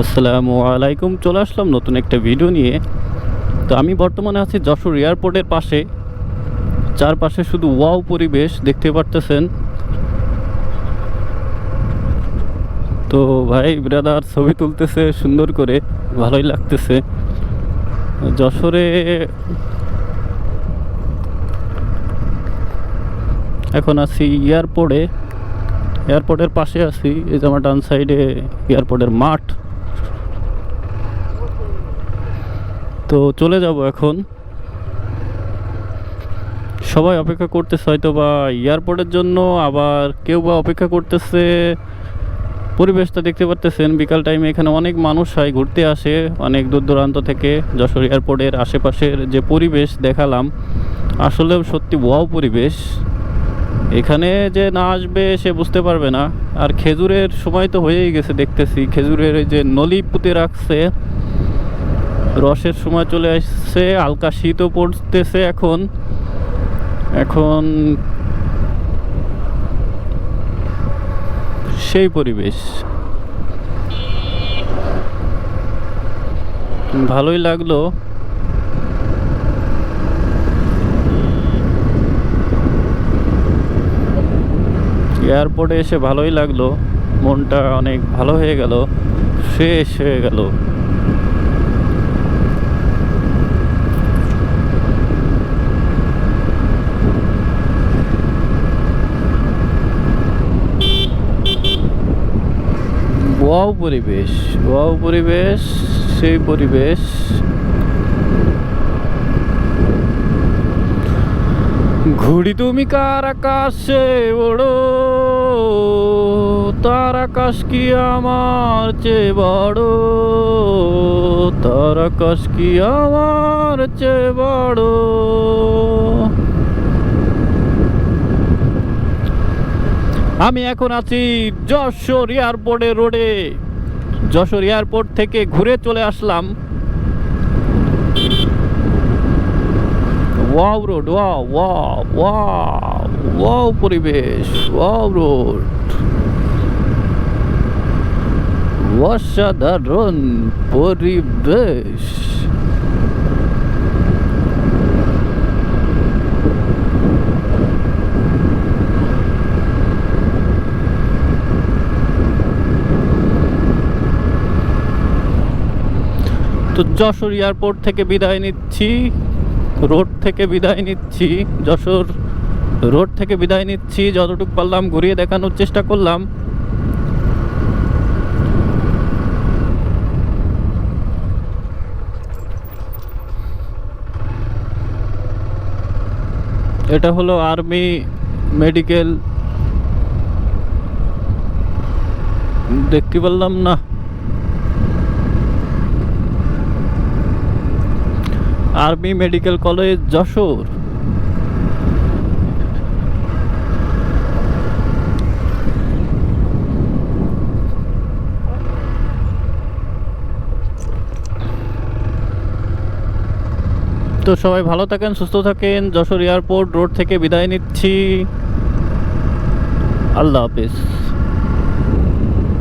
আসসালামু আলাইকুম, চলে আসলাম নতুন একটা ভিডিও নিয়ে। তো আমি বর্তমানে আছি যশোর এয়ারপোর্টের পাশে। চারপাশে শুধু ওয়াও পরিবেশ, দেখতে পারতেছেন। তো ভাই ব্রাদার ছবি তুলতেছে সুন্দর করে, ভালোই লাগতেছে। যশোরে এখন আছি এয়ারপোর্টে। এয়ারপোর্টের পাশে আছি, এই যে আমার ডান সাইডে এয়ারপোর্টের মাঠ। তো চলে যাব এখন। সবাই অপেক্ষা করতেছে হয়তো বা এয়ারপোর্টের জন্য, আবার কেউ বা অপেক্ষা করতেছে। পরিবেশটা দেখতে পারতেছেন, বিকাল টাইমে এখানে অনেক মানুষ হয়, ঘুরতে আসে, অনেক দূর দূরান্ত থেকে যশোর এয়ারপোর্টের আশেপাশের যে পরিবেশ দেখালাম, আসলেও সত্যি ওয়াও পরিবেশ। এখানে যে না আসবে সে বুঝতে পারবে না। আর খেজুরের সময় তো হয়েই গেছে দেখতেছি, খেজুরের যে নলি পুঁতে রাখছে রসের সময় চলে আসছে, হালকা শীতও পড়তেছে এখন। এখন সেই পরিবেশ। ভালোই লাগল। এয়ারপোর্টে এসে ভালোই লাগল। মনটা অনেক ভালো হয়ে গেল, ফ্রেশ হয়ে গেল। ওয়াও পরিবেশ ওয়াও পরিবেশ, সেই পরিবেশ। ঘুড়ি তুমি কার আকাশে ওড়ো? তার আকাশ কি আমার চেয়ে বড়? তার আকাশ কি আমার চেয়ে বড়? আমি এখন আছি যশোর এয়ারপোর্টের রোডে। যশোর এয়ারপোর্ট থেকে ঘুরে চলে আসলাম। Wow road, wow wow wow wow পরিবেশ, ওয়াও রোড। অসাধারণ পরিবেশ। তো যশোর এয়ারপোর্ট থেকে বিদায় নিচ্ছি, রোড থেকে বিদায় নিচ্ছি, যশোর রোড থেকে বিদায় নিচ্ছি, যতটুকু পারলাম ঘুরিয়ে দেখানোর চেষ্টা করলাম। এটা হলো আর্মি মেডিকেল। দেখতে পারলাম না। Army medical college Jessore. তো সবাই ভালো থাকেন, সুস্থ থাকেন। যশোর এয়ারপোর্ট রোড থেকে বিদায় নিচ্ছি। আল্লাহ হাফিজ।